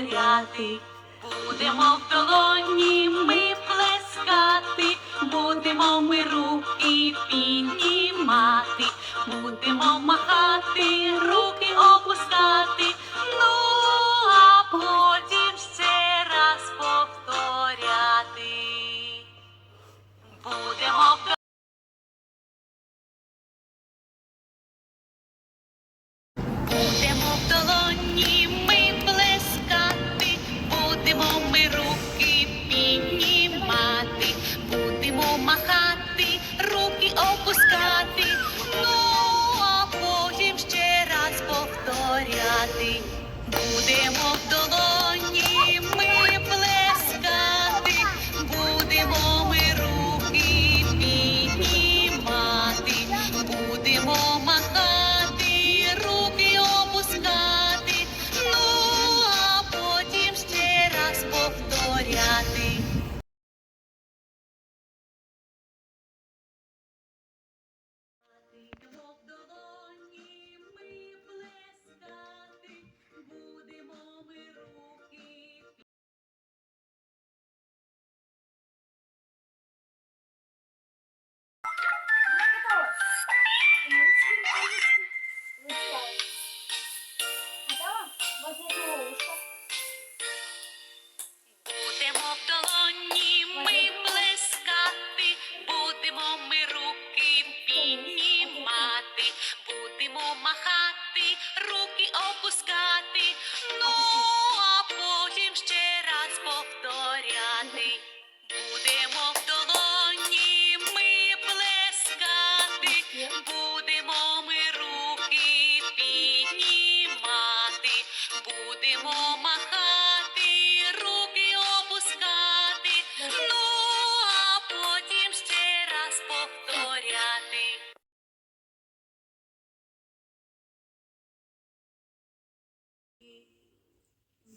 повторяти. Будемо в долоні ми плескати, будемо ми руки піднімати, будемо махати, руки опускати, ну а потім ще раз повторяти. Будемо в Будемо в долоні повторяти. Будемо в будемо махати, руки опускати, ну а потім ще раз повторяти. Будемо в долоні ми плескати, будемо ми руки піднімати, будемо махати, руки опускати, ну а потім ще раз повторяти.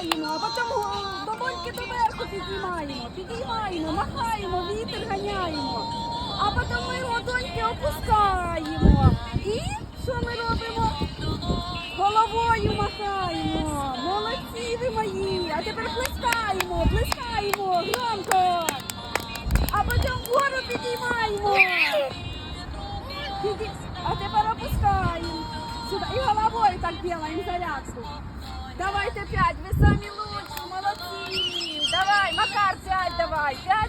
Піднімаємо, а потім е, долоньки доверху піднімаємо, підіймаємо, махаємо, вітер ганяємо. А потім ми ладоньки опускаємо. І що ми робимо? Головою махаємо. Молодці ви мої. А тепер плескаємо, плескаємо громко. А потім вгору підіймаємо. А тепер опускаємо. Сюди. І головою так робимо зарядку. Давайте п'ять, ви самі лучші, молодці. Давай, Макар, п'ять давай, п'ять.